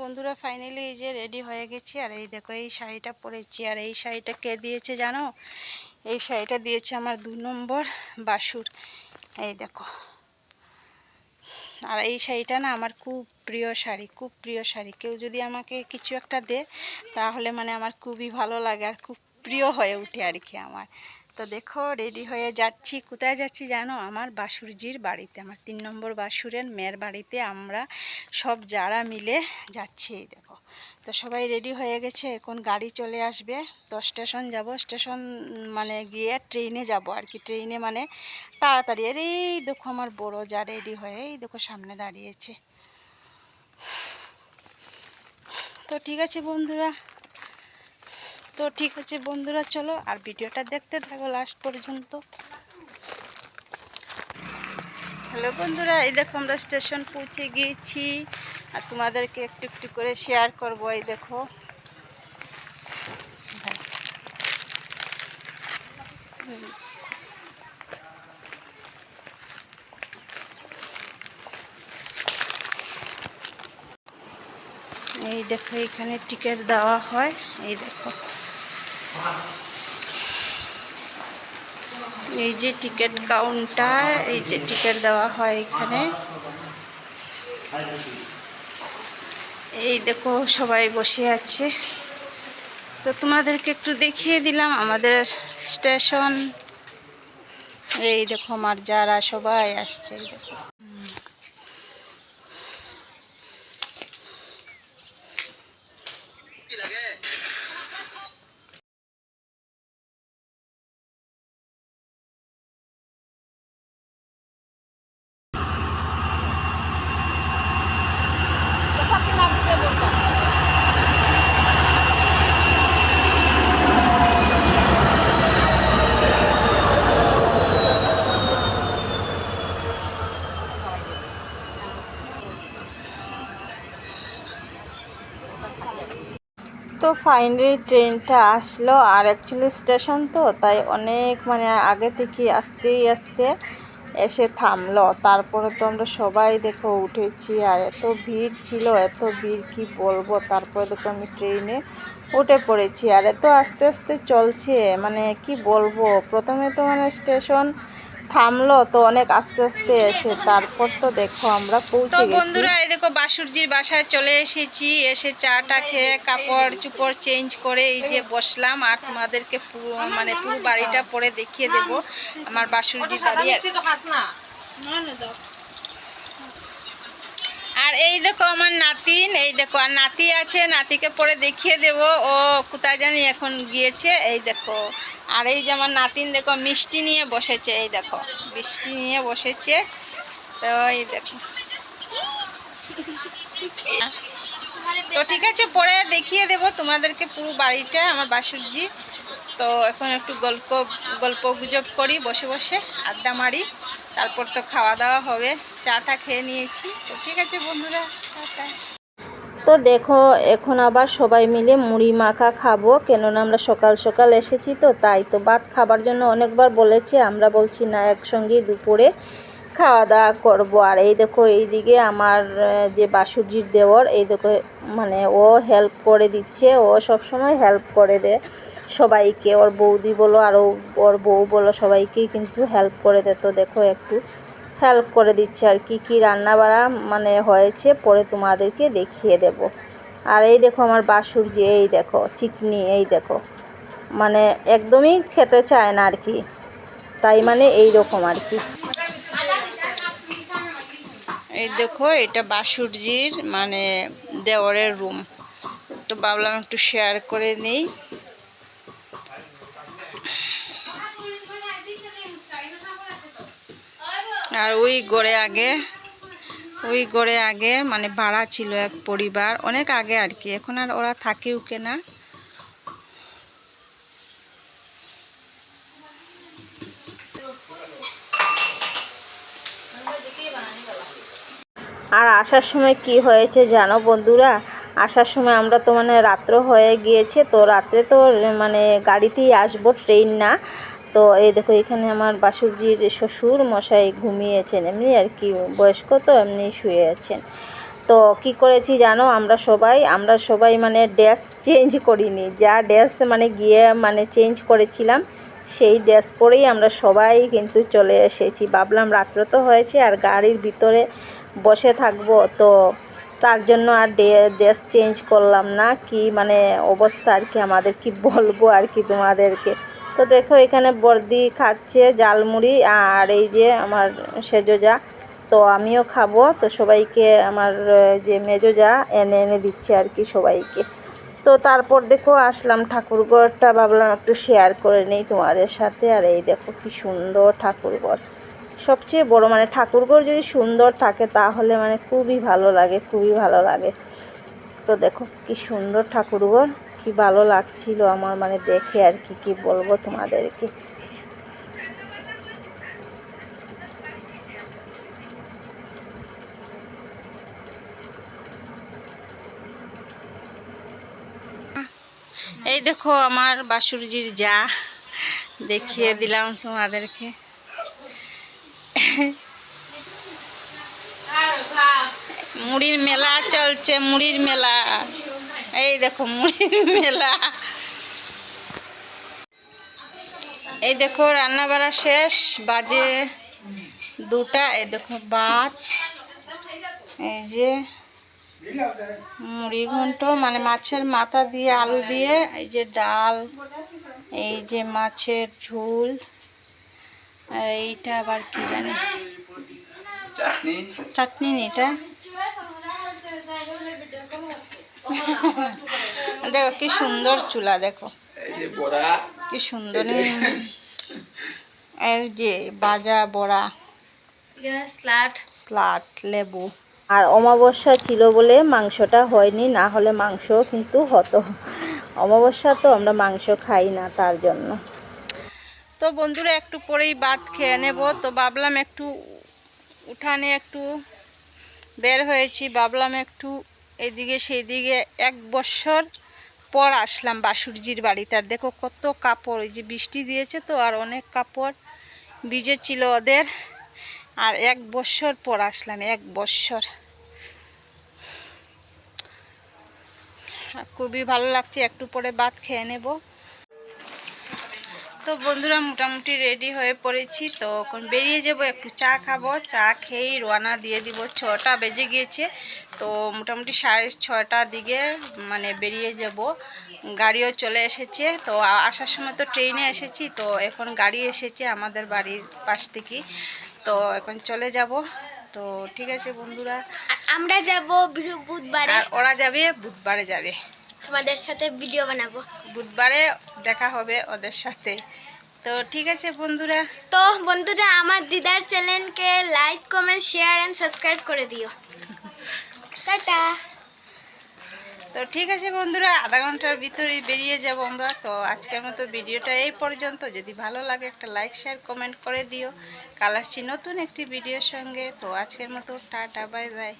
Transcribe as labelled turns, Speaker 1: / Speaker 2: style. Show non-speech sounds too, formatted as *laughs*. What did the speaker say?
Speaker 1: বন্ধুরা ফাইনালি এই যে রেডি হয়ে গেছি। আর এই দেখো, এই শাড়িটা পরেছি। আর এই শাড়িটা কে দিয়েছে জানো? এই শাড়িটা দিয়েছে আমার দু নম্বর বাসুর। এই দেখো। আর এই শাড়িটা না আমার খুব প্রিয় শাড়ি, খুব প্রিয় শাড়ি। কেউ যদি আমাকে কিছু একটা দে, তাহলে মানে আমার খুবই ভালো লাগে আর খুব প্রিয় হয়ে উঠে আর কি আমার। তো দেখো রেডি হয়ে যাচ্ছি। কোথায় যাচ্ছি জানো? আমার বাসুরজির বাড়িতে, আমার তিন নম্বর বাসুরের মেয়ের বাড়িতে আমরা সব যারা মিলে যাচ্ছি দেখো। তো সবাই রেডি হয়ে গেছে, এখন গাড়ি চলে আসবে। তো স্টেশন যাব স্টেশন মানে গিয়ে ট্রেনে যাব আর কি। ট্রেনে মানে তাড়াতাড়ি আর এই দেখো আমার বড় যা রেডি হয়ে, এই দেখো সামনে দাঁড়িয়েছে। তো ঠিক আছে বন্ধুরা তো ঠিক আছে বন্ধুরা, চলো আর ভিডিওটা দেখতে থাকো লাস্ট পর্যন্ত হ্যালো বন্ধুরা, এই দেখো আমরা স্টেশন পৌঁছে গিয়েছি আর তোমাদেরকে একটু একটু করে শেয়ার করব, এই দেখো। এই দেখো এখানে টিকিট দেওয়া হয়, এই দেখো এই যে টিকিট কাউন্টার এই যে টিকিট দেওয়া হয় এখানে। এই দেখো সবাই বসে আছে। তো তোমাদেরকে একটু দেখিয়ে দিলাম আমাদের স্টেশন এই দেখো আমার যারা সবাই আসছে। দেখো তো ফাইনালি ট্রেনটা আসলো। আর অ্যাকচুয়ালি স্টেশন তো, তাই অনেক মানে আগে থেকে আস্তেই আসতে এসে থামলো। তারপরে তো আমরা সবাই দেখো উঠেছি, আর এত ভিড় ছিল, এত ভিড় কি বলব? তারপরে দেখো আমি ট্রেনে উঠে পড়েছি। আর এত আস্তে আস্তে চলছে মানে কি বলব? প্রথমে তো মানে স্টেশন থামলো তো অনেক আস্তে আস্তে এসে তারপর তো দেখো আমরা পৌঁছে গেছি।
Speaker 2: বন্ধুরা এই দেখো বাসুরজির বাসায় চলে এসেছি। এসে চাটা খেয়ে কাপড় চুপড় চেঞ্জ করে এই যে বসলাম। আর তোমাদেরকে পুরো মানে পুরো বাড়িটা পরে দেখিয়ে দেব। আমার বাসুরজির বাড়ি আর এই দেখো আমার নাতিন এই দেখো, আর নাতি আছে, নাতিকে পরে দেখিয়ে দেব। ও কোথায় জানি এখন গিয়েছে, এই দেখো। আর এই যে আমার নাতিন দেখো, মিষ্টি নিয়ে বসেছে, এই দেখো, মিষ্টি নিয়ে বসেছে। তো এই দেখো। তো ঠিক আছে, পরে দেখিয়ে দেব তোমাদেরকে পুরো বাড়িটা, আমার বাসুরজি। তো এখন একটু গল্প গল্প গুজব করি, বসে বসে, আড্ডা মারি, তারপর তো খাওয়া দাওয়া হবে, চাটা খেয়ে নিয়েছি। তো ঠিক আছে বন্ধুরা
Speaker 1: তো দেখো, এখন আবার সবাই মিলে মুড়ি মাখা খাব, কেননা আমরা সকাল সকাল এসেছি তো, তাই তো ভাত খাবার জন্য অনেকবার বলেছে, আমরা বলছি না একসঙ্গে দুপুরে খাওয়া দাওয়া করব। আর এই দেখো, এইদিকে আমার যে বাসুজির দেওয়ার এই দেখো মানে ও হেল্প করে দিচ্ছে, ও সব সময় হেল্প করে দেয়। সবাইকে, ওর বৌদি বলো, আর ওর বউ বলো, সবাইকেই কিন্তু হেল্প করে দেয় তো, দেখো একটু হেল্প করে দিচ্ছে আর কি কি রান্না বাড়া মানে হয়েছে, পরে তোমাদেরকে দেখিয়ে দেব। আর এই দেখো আমার বাসুর যে, এই দেখো, চিকনি, এই দেখো মানে একদমই খেতে চায় না আর কি, তাই মানে এই রকম আর কি।
Speaker 2: এই দেখো, এটা বাসুরজির মানে দেওরের রুম তো ভাবলাম একটু শেয়ার করে নিই। আর ওই গড়ে আগে, ওই গড়ে আগে মানে ভাড়া ছিল এক পরিবার, অনেক আগে আর কি, এখন আর ওরা থাকেও কেনা।
Speaker 1: আর আসার সময় কি হয়েছে জানো বন্ধুরা? আসার সময় আমরা তো মানে রাত্র হয়ে গিয়েছে, তো রাত্রে তো মানে গাড়িতেই আসব, ট্রেন না। তো এই দেখো, এখানে আমার বাসুরজির শ্বশুর মশাই ঘুমিয়েছেন, এমনি আর কি, বয়স্ক তো এমনি শুয়ে আছেন। তো কি করেছি জানো, আমরা সবাই আমরা সবাই মানে ড্রেস চেঞ্জ করিনি। যা ড্রেস মানে গিয়ে মানে চেঞ্জ করেছিলাম, সেই ড্রেস পরেই আমরা সবাই কিন্তু চলে এসেছি। ভাবলাম রাত্র তো হয়েছে, আর গাড়ির ভিতরে বসে থাকব, তো তার জন্য আর ড্রেস চেঞ্জ করলাম না। কি মানে অবস্থা আর কি আমাদের, কি বলব আর কি তোমাদেরকে। তো দেখো, এখানে বর্দি খাচ্ছে জালমুড়ি আর এই যে আমার সেজোজা। তো আমিও খাব। তো সবাইকে আমার যে মেজোজা, এনে এনে দিচ্ছে আর কি সবাইকে। তো তারপর দেখো, আসলাম ঠাকুরঘরটা। ভাবলাম একটু শেয়ার করে নেই তোমাদের সাথে। আর এই দেখো, কি সুন্দর ঠাকুরঘর। সবচেয়ে বড় মানে ঠাকুরঘর যদি সুন্দর থাকে, তাহলে মানে খুবই ভালো লাগে, খুবই ভালো লাগে। তো দেখো, কি সুন্দর ঠাকুরঘর। কি ভালো লাগছিল আমার মানে দেখে আর কি কি বলব তোমাদেরকে?
Speaker 2: এই দেখো আমার বাসুরজির যা, দেখিয়ে দিলাম তোমাদেরকে। মুড়ির মেলা চলছে, মুড়ির মেলা। এই দেখো মুড়ির মেলা। এই দেখো রান্না বাড়া শেষ বাজে দুটা এই দেখো ভাত এই যে মুড়ি ঘন্ট মানে মাছের মাথা দিয়ে আলু দিয়ে এই যে ডাল এই যে মাছের ঝোল আর এইটা আবার কি জানি?
Speaker 3: চাটনি।
Speaker 2: চাটনি এটা *laughs* দেখো কি সুন্দর চুলা দেখো।
Speaker 3: এই
Speaker 2: কি সুন্দর এই যে বাজা বড়া। স্লাট। স্লাট লেবু।
Speaker 1: আর অমাবস্যা ছিল বলে মাংসটা হয়নি না হলে মাংস কিন্তু হতো। অমাবস্যা তো আমরা মাংস খাই না তার জন্য।
Speaker 2: তো বন্ধুরা একটু পরেই ভাত খেয়ে নেব। তো ভাবলাম একটু উঠানে একটু বের হয়েছি ভাবলাম একটু এদিকে সেদিকে এক বছর পর আসলাম বাসুরজির বাড়িতে। আর দেখো কত কাপড়, এই যে বৃষ্টি দিয়েছে তো, আর অনেক কাপড় ভিজেছিল ওদের। আর এক বছর পর আসলাম, এক বছর। খুবই ভালো লাগছে, একটু পরে ভাত খেয়ে নেব। তো বন্ধুরা মোটামুটি রেডি হয়ে পড়েছি তো এখন বেরিয়ে যাব একটু চা খাব। চা খেয়েই রওনা দিয়ে দিব। ছটা বেজে গিয়েছে তো মোটামুটি সাড়ে ছটার দিকে মানে বেরিয়ে যাব। গাড়িও চলে এসেছে তো আসার সময় তো ট্রেনে এসেছি তো এখন গাড়ি এসেছে আমাদের বাড়ির পাশ থেকে। তো এখন চলে যাব। তো ঠিক আছে বন্ধুরা।
Speaker 4: আমরা যাব বুধবারে
Speaker 2: আর ওরা যাবে বুধবারে যাবে।
Speaker 4: তোমাদের সাথে ভিডিও বানাবো।
Speaker 2: বুধবারে দেখা হবে ওদের সাথে। তো ঠিক আছে বন্ধুরা।
Speaker 4: তো বন্ধুরা আমার দিদার চ্যানেলকে like comment share and subscribe করে দিও। টাটা।
Speaker 2: তো ঠিক আছে বন্ধুরা আধা ঘণ্টার ভিতরে বেরিয়ে যাব আমরা। তো আজকের মতো ভিডিওটা এই পর্যন্ত। যদি ভালো লাগে একটা লাইক শেয়ার কমেন্ট করে দিও। কাল আসছি নতুন একটি ভিডিওর সঙ্গে। তো আজকের মতো টাটা বাই বাই